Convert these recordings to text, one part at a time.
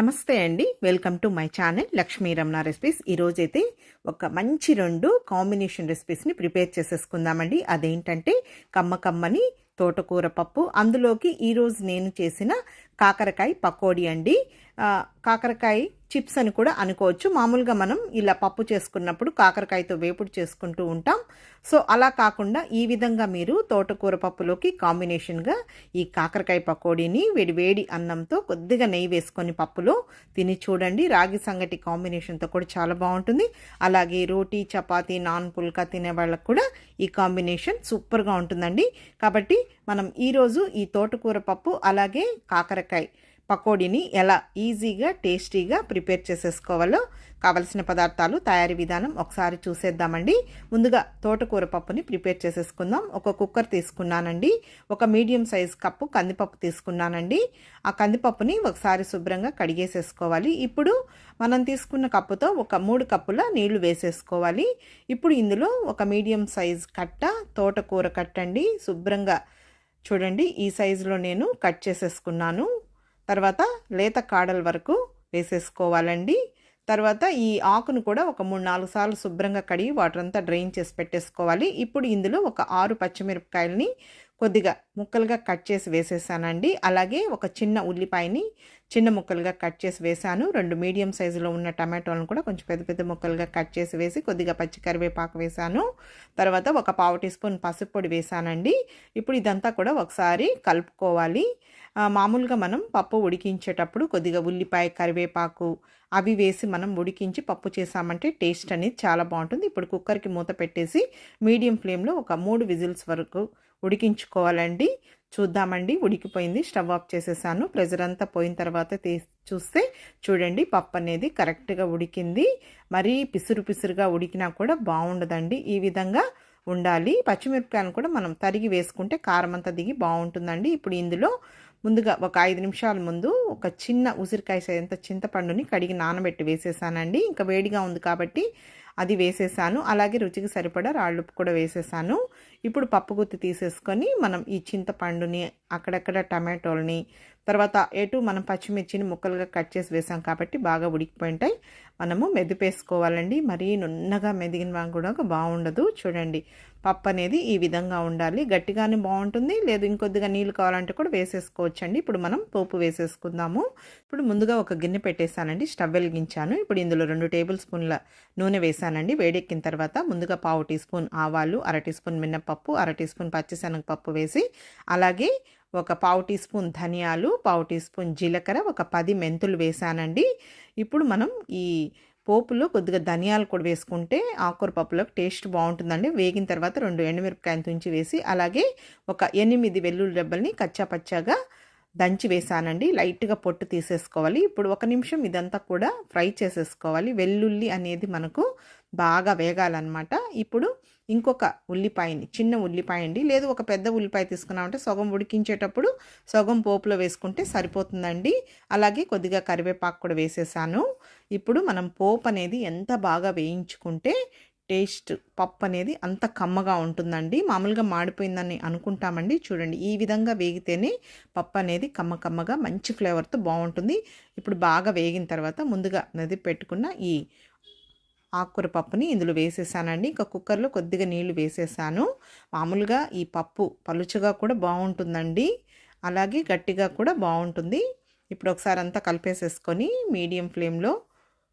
నమస్తే అండి. Welcome to my channel Lakshmi Ramana recipes. ఈరోజైతే ఒక మంచి రెండు కాంబినేషన్ రెసిపీస్ని ప్రిపేర్ చేసేసుకుందామండి. అదేంటంటే కమ్మ కమ్మని తోటకూర పప్పు. అందులోకి ఈరోజు నేను చేసిన కాకరకాయ పకోడీ అండి. కాకరకాయ చిప్స్ అని కూడా అనుకోవచ్చు. మామూలుగా మనం ఇలా పప్పు చేసుకున్నప్పుడు కాకరకాయతో వేపుడు చేసుకుంటూ ఉంటాం. సో అలా కాకుండా ఈ విధంగా మీరు తోటకూర పప్పులోకి కాంబినేషన్గా ఈ కాకరకాయ పకోడీని వేడి వేడి అన్నంతో కొద్దిగా నెయ్యి వేసుకొని పప్పులో తిని చూడండి. రాగి సంగటి కాంబినేషన్తో కూడా చాలా బాగుంటుంది. అలాగే రోటీ చపాతీ నాన్ పుల్కా తినే వాళ్ళకు కూడా ఈ కాంబినేషన్ సూపర్గా ఉంటుందండి. కాబట్టి మనం ఈరోజు ఈ తోటకూర పప్పు అలాగే కాకరకాయ పకోడీని ఎలా ఈజీగా టేస్టీగా ప్రిపేర్ చేసేసుకోవాలో కావలసిన పదార్థాలు తయారీ విధానం ఒకసారి చూసేద్దామండి. ముందుగా తోటకూర పప్పుని ప్రిపేర్ చేసేసుకుందాం. ఒక కుక్కర్ తీసుకున్నానండి. ఒక మీడియం సైజ్ కప్పు కందిపప్పు తీసుకున్నానండి. ఆ కందిపప్పుని ఒకసారి శుభ్రంగా కడిగేసేసుకోవాలి. ఇప్పుడు మనం తీసుకున్న కప్పుతో ఒక మూడు కప్పుల నీళ్ళు వేసేసుకోవాలి. ఇప్పుడు ఇందులో ఒక మీడియం సైజ్ కట్ట తోటకూర కట్టండి. శుభ్రంగా చూడండి ఈ సైజులో నేను కట్ చేసేసుకున్నాను. తర్వాత లేత కాడల వరకు వేసేసుకోవాలండి. తర్వాత ఈ ఆకును కూడా ఒక మూడు నాలుగు సార్లు శుభ్రంగా కడిగి వాటర్ అంతా డ్రైన్ చేసి పెట్టేసుకోవాలి. ఇప్పుడు ఇందులో ఒక ఆరు పచ్చిమిరపకాయలని కొద్దిగా ముక్కలుగా కట్ చేసి వేసేసానండి. అలాగే ఒక చిన్న ఉల్లిపాయని చిన్న ముక్కలుగా కట్ చేసి వేసాను రెండు మీడియం సైజులో ఉన్న టమాటోలను కూడా కొంచెం పెద్ద పెద్ద ముక్కలుగా కట్ చేసి వేసి కొద్దిగా పచ్చి కరివేపాకు వేసాను తర్వాత ఒక పావు టీ స్పూన్ పసుపు పొడి వేసానండి ఇప్పుడు ఇదంతా కూడా ఒకసారి కలుపుకోవాలి. మామూలుగా మనం పప్పు ఉడికించేటప్పుడు కొద్దిగా ఉల్లిపాయ కరివేపాకు అవి వేసి మనం ఉడికించి పప్పు చేసామంటే టేస్ట్ అనేది చాలా బాగుంటుంది. ఇప్పుడు కుక్కర్కి మూత పెట్టేసి మీడియం ఫ్లేమ్లో ఒక మూడు విజిల్స్ వరకు ఉడికించుకోవాలండి. చూద్దామండి. ఉడికిపోయింది. స్టవ్ ఆఫ్ చేసేసాను. ప్రెజర్ అంతా పోయిన తర్వాత తీ చూస్తే చూడండి పప్పు అనేది కరెక్ట్గా ఉడికింది. మరీ పిసురు పిసురుగా ఉడికినా కూడా బాగుండదండి. ఈ విధంగా ఉండాలి. పచ్చిమిరపకాయలను కూడా మనం తరిగి వేసుకుంటే కారం అంతా దిగి బాగుంటుందండి. ఇప్పుడు ఇందులో ముందుగా ఒక ఐదు నిమిషాల ముందు ఒక చిన్న ఉసిరికాయ సైంత చింతపండుని కడిగి నానబెట్టి వేసేసానండి. ఇంకా వేడిగా ఉంది కాబట్టి అది వేసేసాను. అలాగే రుచికి సరిపడా రాళ్ళుప్పు కూడా వేసేసాను. ఇప్పుడు పప్పు గుత్తి తీసేసుకొని మనం ఈ చింతపండుని అక్కడక్కడ టమాటోల్ని తర్వాత ఎటు మనం పచ్చిమిర్చిని ముక్కలుగా కట్ చేసి వేసాం కాబట్టి బాగా ఉడికిపోయి ఉంటాయి మనము మెదిపేసుకోవాలండి. మరీ నున్నగా మెదిగిన కూడా బాగుండదు. చూడండి. పప్పు అనేది ఈ విధంగా ఉండాలి. గట్టిగానే బాగుంటుంది. లేదు ఇంకొద్దిగా నీళ్ళు కావాలంటే కూడా వేసేసుకోవచ్చండి. ఇప్పుడు మనం పోపు వేసేసుకుందాము. ఇప్పుడు ముందుగా ఒక గిన్నె పెట్టేశానండి. స్టవ్ వెలిగించాను. ఇప్పుడు ఇందులో రెండు టేబుల్ స్పూన్ల నూనె వేసానండి వేడెక్కిన తర్వాత ముందుగా పావు టీ స్పూన్ ఆవాలు అర టీ స్పూన్ మినప్పప్పు అర టీ స్పూన్ పచ్చిశనగపప్పు వేసి అలాగే ఒక పావు టీ స్పూన్ ధనియాలు పావు టీ స్పూన్ జీలకర్ర ఒక పది మెంతులు వేసానండి ఇప్పుడు మనం ఈ పోపులో కొద్దిగా ధనియాలు కూడా వేసుకుంటే ఆకుకూర పప్పులోకి టేస్ట్ బాగుంటుందండి. వేగిన తర్వాత రెండు ఎండుమిరపకాయలు తుంచి వేసి అలాగే ఒక ఎనిమిది వెల్లుల్లి రెబ్బల్ని కచ్చా పచ్చాగా దంచి వేసానండి. లైట్గా పొట్టు తీసేసుకోవాలి. ఇప్పుడు ఒక నిమిషం ఇదంతా కూడా ఫ్రై చేసేసుకోవాలి. వెల్లుల్లి అనేది మనకు బాగా వేగాలన్నమాట. ఇప్పుడు ఇంకొక ఉల్లిపాయని చిన్న ఉల్లిపాయ అండి. లేదు ఒక పెద్ద ఉల్లిపాయ తీసుకున్నామంటే సగం ఉడికించేటప్పుడు సగం పోపులో వేసుకుంటే సరిపోతుందండి. అలాగే కొద్దిగా కరివేపాకు కూడా వేసేసాను. ఇప్పుడు మనం పోపు అనేది ఎంత బాగా వేయించుకుంటే టేస్ట్ పప్పు అనేది అంత కమ్మగా ఉంటుందండి. మామూలుగా మాడిపోయిందని అనుకుంటామండి. చూడండి ఈ విధంగా వేగితేనే పప్పు అనేది కమ్మ కమ్మగా మంచి ఫ్లేవర్తో బాగుంటుంది. ఇప్పుడు బాగా వేగిన తర్వాత ముందుగా నది పెట్టుకున్న ఈ ఆకుకూర పప్పుని ఇందులో వేసేసానండి. ఇంకా కుక్కర్లో కొద్దిగా నీళ్ళు వేసేసాను. మామూలుగా ఈ పప్పు పలుచగా కూడా బాగుంటుందండి. అలాగే గట్టిగా కూడా బాగుంటుంది. ఇప్పుడు ఒకసారి అంతా కలిపేసేసుకొని మీడియం ఫ్లేమ్లో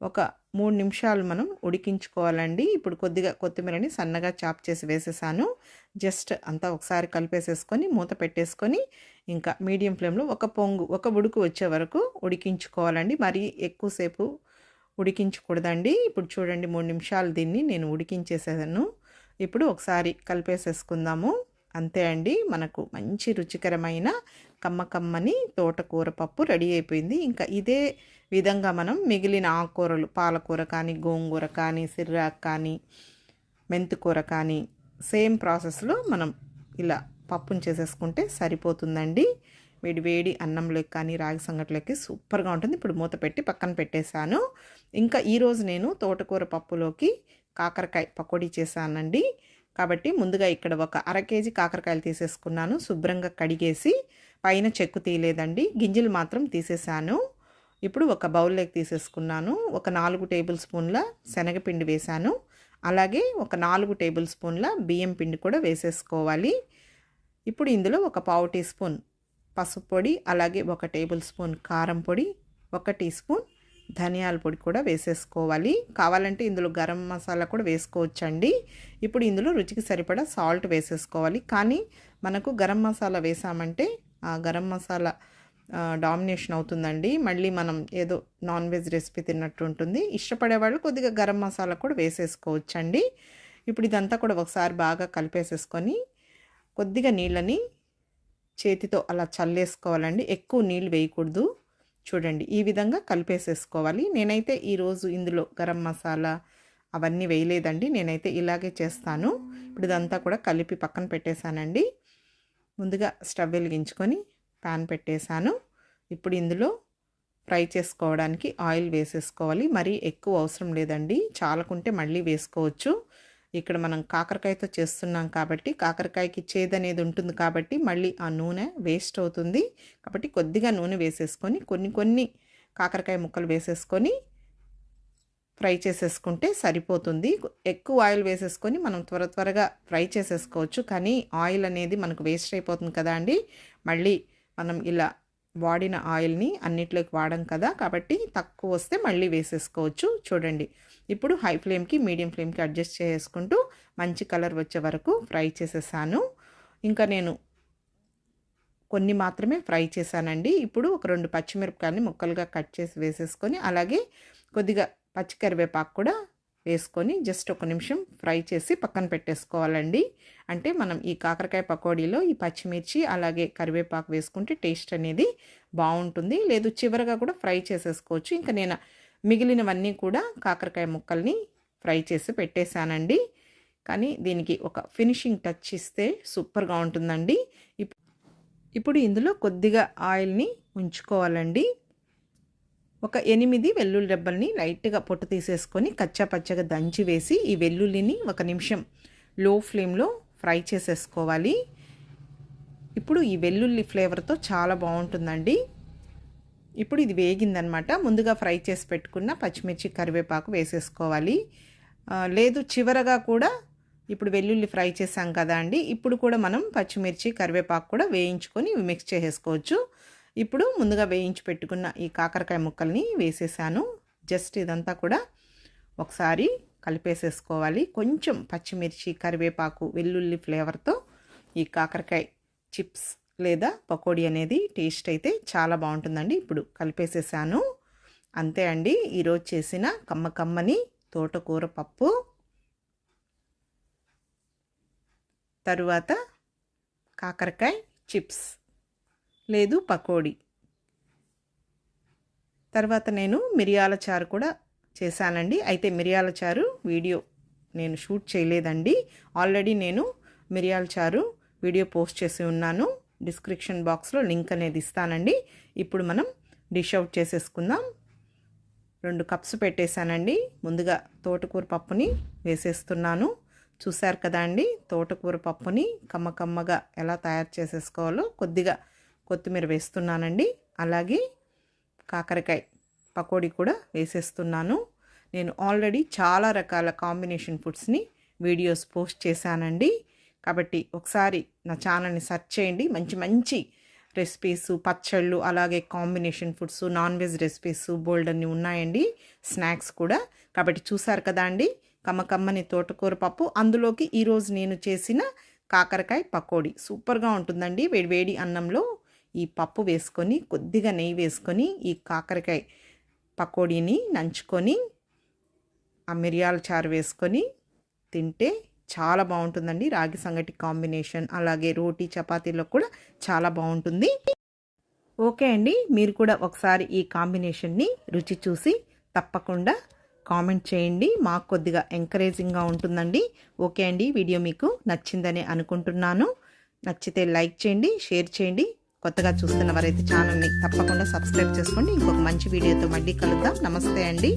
ఒక మూడు నిమిషాలు మనం ఉడికించుకోవాలండి. ఇప్పుడు కొద్దిగా కొత్తిమీరని సన్నగా చాప్ చేసి వేసేసాను. జస్ట్ అంతా ఒకసారి కలిపేసేసుకొని మూత పెట్టేసుకొని ఇంకా మీడియం ఫ్లేమ్లో ఒక పొంగు ఒక ఉడుకు వచ్చే వరకు ఉడికించుకోవాలండి. మరీ ఎక్కువసేపు ఉడికించకూడదండి. ఇప్పుడు చూడండి మూడు నిమిషాలు దీన్ని నేను ఉడికించేసాను ఇప్పుడు ఒకసారి కలిపేసేసుకుందాము. అంతే అండి. మనకు మంచి రుచికరమైన కమ్మ కమ్మని తోటకూర పప్పు రెడీ అయిపోయింది. ఇంకా ఇదే విధంగా మనం మిగిలిన ఆకుకూరలు పాలకూర కానీ గోంగూర కానీ సిర్రాక్ కానీ మెంతికూర కానీ సేమ్ ప్రాసెస్లో మనం ఇలా పప్పును చేసేసుకుంటే సరిపోతుందండి. వేడి వేడి అన్నంలోకి కానీ రాగి సంగట్లోకి సూపర్గా ఉంటుంది. ఇప్పుడు మూత పెట్టి పక్కన పెట్టేశాను. ఇంకా ఈరోజు నేను తోటకూర పప్పులోకి కాకరకాయ పకోడీ చేశానండి. కాబట్టి ముందుగా ఇక్కడ ఒక అర కేజీ కాకరకాయలు తీసేసుకున్నాను. శుభ్రంగా కడిగేసి పైన చెక్కు తీయలేదండి. గింజలు మాత్రం తీసేసాను ఇప్పుడు ఒక బౌల్లోకి తీసేసుకున్నాను. ఒక నాలుగు టేబుల్ స్పూన్ల శనగపిండి వేశాను. అలాగే ఒక నాలుగు టేబుల్ స్పూన్ల బియ్యం పిండి కూడా వేసేసుకోవాలి. ఇప్పుడు ఇందులో ఒక పావు టీ స్పూన్ పసుపు పొడి అలాగే ఒక టేబుల్ స్పూన్ కారం పొడి ఒక టీ స్పూన్ ధనియాల పొడి కూడా వేసేసుకోవాలి. కావాలంటే ఇందులో గరం మసాలా కూడా వేసుకోవచ్చండి. ఇప్పుడు ఇందులో రుచికి సరిపడా సాల్ట్ వేసేసుకోవాలి. కానీ మనకు గరం మసాలా వేసామంటే ఆ గరం మసాలా డామినేషన్ అవుతుందండి. మళ్ళీ మనం ఏదో నాన్ వెజ్ రెసిపీ తిన్నట్టు ఉంటుంది. ఇష్టపడేవాళ్ళు కొద్దిగా గరం మసాలా కూడా వేసేసుకోవచ్చండి. ఇప్పుడు ఇదంతా కూడా ఒకసారి బాగా కలిపేసేసుకొని కొద్దిగా నీళ్ళని చేతితో అలా చల్లేసుకోవాలండి. ఎక్కువ నీళ్ళు వేయకూడదు. చూడండి ఈ విధంగా కలిపేసేసుకోవాలి. నేనైతే ఈరోజు ఇందులో గరం మసాలా అవన్నీ వేయలేదండి. నేనైతే ఇలాగే చేస్తాను. ఇప్పుడు ఇదంతా కూడా కలిపి పక్కన పెట్టేశానండి. ముందుగా స్టవ్ వెలిగించుకొని ప్యాన్ పెట్టేశాను. ఇప్పుడు ఇందులో ఫ్రై చేసుకోవడానికి ఆయిల్ వేసేసుకోవాలి. మరీ ఎక్కువ అవసరం లేదండి. చాలకుంటే మళ్ళీ వేసుకోవచ్చు. ఇక్కడ మనం కాకరకాయతో చేస్తున్నాం కాబట్టి కాకరకాయకి చేదు అనేది ఉంటుంది కాబట్టి మళ్ళీ ఆ నూనె వేస్ట్ అవుతుంది. కాబట్టి కొద్దిగా నూనె వేసేసుకొని కొన్ని కొన్ని కాకరకాయ ముక్కలు వేసేసుకొని ఫ్రై చేసేసుకుంటే సరిపోతుంది. ఎక్కువ ఆయిల్ వేసేసుకొని మనం త్వర త్వరగా ఫ్రై చేసేసుకోవచ్చు. కానీ ఆయిల్ అనేది మనకు వేస్ట్ అయిపోతుంది కదా అండి. మళ్ళీ మనం ఇలా వాడిన ఆయిల్ని అన్నిట్లోకి వాడం కదా. కాబట్టి తక్కువ వస్తే మళ్ళీ వేసేసుకోవచ్చు. చూడండి. ఇప్పుడు హై ఫ్లేమ్కి మీడియం ఫ్లేమ్కి అడ్జస్ట్ చేసుకుంటూ మంచి కలర్ వచ్చే వరకు ఫ్రై చేసేసాను. ఇంకా నేను కొన్ని మాత్రమే ఫ్రై చేశానండి. ఇప్పుడు ఒక రెండు పచ్చిమిరపకాయలని ముక్కలుగా కట్ చేసి వేసేసుకొని అలాగే కొద్దిగా పచ్చికరివేపాకు కూడా వేసుకొని జస్ట్ ఒక నిమిషం ఫ్రై చేసి పక్కన పెట్టేసుకోవాలండి. అంటే మనం ఈ కాకరకాయ పకోడీలో ఈ పచ్చిమిర్చి అలాగే కరివేపాకు వేసుకుంటే టేస్ట్ అనేది బాగుంటుంది. లేదు చివరగా కూడా ఫ్రై చేసేసుకోవచ్చు. ఇంకా నేను మిగిలినవన్నీ కూడా కాకరకాయ ముక్కల్ని ఫ్రై చేసి పెట్టేశానండి. కానీ దీనికి ఒక ఫినిషింగ్ టచ్ ఇస్తే సూపర్గా ఉంటుందండి. ఇప్పుడు ఇందులో కొద్దిగా ఆయిల్ని ఉంచుకోవాలండి. ఒక ఎనిమిది వెల్లుల్లి రెబ్బల్ని లైట్గా పొట్టు తీసేసుకొని కచ్చా పచ్చగా దంచి వేసి ఈ వెల్లుల్లిని ఒక నిమిషం లో ఫ్లేమ్లో ఫ్రై చేసేసుకోవాలి. ఇప్పుడు ఈ వెల్లుల్లి ఫ్లేవర్తో చాలా బాగుంటుందండి. ఇప్పుడు ఇది వేగిందనమాట. ముందుగా ఫ్రై చేసి పెట్టుకున్న పచ్చిమిర్చి కరివేపాకు వేసేసుకోవాలి. లేదు చివరగా కూడా ఇప్పుడు వెల్లుల్లి ఫ్రై చేసాం కదా అండి. ఇప్పుడు కూడా మనం పచ్చిమిర్చి కరివేపాకు కూడా వేయించుకొని మిక్స్ చేసేసుకోవచ్చు. ఇప్పుడు ముందుగా వేయించి పెట్టుకున్న ఈ కాకరకాయ ముక్కల్ని వేసేసాను. జస్ట్ ఇదంతా కూడా ఒకసారి కలిపేసేసుకోవాలి. కొంచెం పచ్చిమిర్చి కరివేపాకు వెల్లుల్లి ఫ్లేవర్తో ఈ కాకరకాయ చిప్స్ లేదా పకోడీ అనేది టేస్ట్ అయితే చాలా బాగుంటుందండి. ఇప్పుడు కలిపేసేసాను. అంతే అండి. ఈరోజు చేసిన కమ్మ కమ్మని తోటకూర పప్పు. తరువాత కాకరకాయ చిప్స్. లేదు పకోడీ. తర్వాత నేను మిరియాల చారు కూడా చేశానండి. అయితే మిరియాల చారు వీడియో నేను షూట్ చేయలేదండి. ఆల్రెడీ నేను మిరియాల చారు వీడియో పోస్ట్ చేసి ఉన్నాను. డిస్క్రిప్షన్ బాక్స్లో లింక్ అనేది ఇస్తానండి. ఇప్పుడు మనం డిష్ అవుట్ చేసేసుకుందాం. రెండు కప్స్ పెట్టేశానండి. ముందుగా తోటకూర పప్పుని వేసేస్తున్నాను. చూశారు కదా అండి తోటకూర పప్పుని కమ్మ కమ్మగా ఎలా తయారు చేసేసుకోవాలో కొద్దిగా కొత్తిమీర వేస్తున్నానండి. అలాగే కాకరకాయ పకోడీ కూడా వేసేస్తున్నాను. నేను ఆల్రెడీ చాలా రకాల కాంబినేషన్ ఫుడ్స్ని వీడియోస్ పోస్ట్ చేశానండి. కాబట్టి ఒకసారి నా ఛానల్ని సెర్చ్ చేయండి. మంచి మంచి రెసిపీస్ పచ్చళ్ళు అలాగే combination foods non veg recipes బోల్డ్ అన్ని ఉన్నాయండి. స్నాక్స్ కూడా. కాబట్టి చూసారు కదా అండి? కమ్మకమ్మని తోటకూర పప్పు. అందులోకి ఈరోజు నేను చేసిన కాకరకాయ పకోడీ. సూపర్గా ఉంటుందండి. వేడి వేడి అన్నంలో ఈ పప్పు వేసుకొని కొద్దిగా నెయ్యి వేసుకొని ఈ కాకరకాయ పకోడీని నంచుకొని ఆ మిరియాల చారు వేసుకొని తింటే చాలా బాగుంటుందండి. రాగి సంగటి కాంబినేషన్ అలాగే రోటీ చపాతీలో కూడా చాలా బాగుంటుంది. ఓకే అండి. మీరు కూడా ఒకసారి ఈ కాంబినేషన్ని రుచి చూసి తప్పకుండా కామెంట్ చేయండి. మాకు కొద్దిగా ఎంకరేజింగ్గా ఉంటుందండి. ఓకే అండి. వీడియో మీకు నచ్చిందని అనుకుంటున్నాను. నచ్చితే లైక్ చేయండి షేర్ చేయండి. కొత్తగా చూస్తున్న వారైతే ఛానల్ని తప్పకుండా సబ్స్క్రైబ్ చేసుకోండి. ఇంకొక మంచి వీడియోతో మళ్ళీ కలుద్దాం. నమస్తే అండి.